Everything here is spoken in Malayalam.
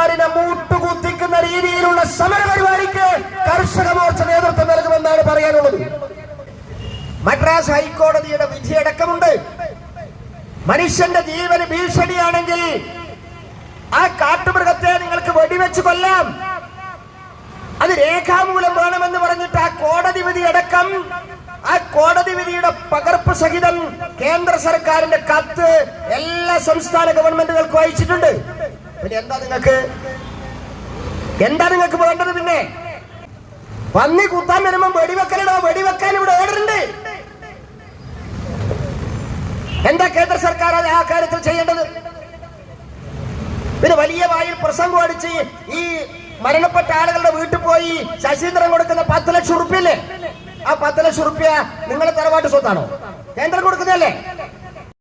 സർക്കാരിനെ മൂട്ടുകുത്തിക്കുന്ന രീതിയിലുള്ള സമര പരിപാടിക്ക് കർഷക മോർച്ച നേതൃത്വം നൽകുമെന്നാണ് പറയാനുള്ളത്. മദ്രാസ് ഹൈക്കോടതിയുടെ വിധിയടക്കമുണ്ട് മനുഷ്യന്റെ ജീവന് ഭീഷണിയാണെങ്കിൽ ആ കാട്ടുമൃഗത്തെ നിങ്ങൾക്ക് വെടിവെച്ച് കൊല്ലാം. അത് രേഖാമൂലം വേണമെന്ന് പറഞ്ഞിട്ട് ആ കോടതി വിധി അടക്കം ആ കോടതി വിധിയുടെ പകർപ്പ് സഹിതം കേന്ദ്ര സർക്കാരിന്റെ കത്ത് എല്ലാ സംസ്ഥാന ഗവൺമെന്റുകൾക്കും അയച്ചിട്ടുണ്ട്. പിന്നെ എന്താ നിങ്ങൾക്ക്? എന്താ നിങ്ങൾക്ക് വേണ്ടത് പിന്നെ? പന്നി കുത്താൻ വരുമ്പോ വെടിവെക്കലിടോ? വെടിവെക്കാൻ ഇവിടെ ഓർഡറുണ്ട്. എന്താ കേന്ദ്ര സർക്കാർ അത് ആ കാര്യത്തിൽ ചെയ്യേണ്ടത്? പിന്നെ വലിയ വായിൽ പ്രസംഗം അടിച്ച് ഈ മരണപ്പെട്ട ആളുകളുടെ വീട്ടിൽ പോയി ശശീന്ദ്രൻ കൊടുക്കുന്ന പത്ത് ലക്ഷം ഉറുപ്പില്ലേ ആ പത്ത് ലക്ഷം ഉറുപ്പിയ നിങ്ങളെ തറവാട്ട് സ്വത്താണോ? കേന്ദ്രം കൊടുക്കുന്നതല്ലേ?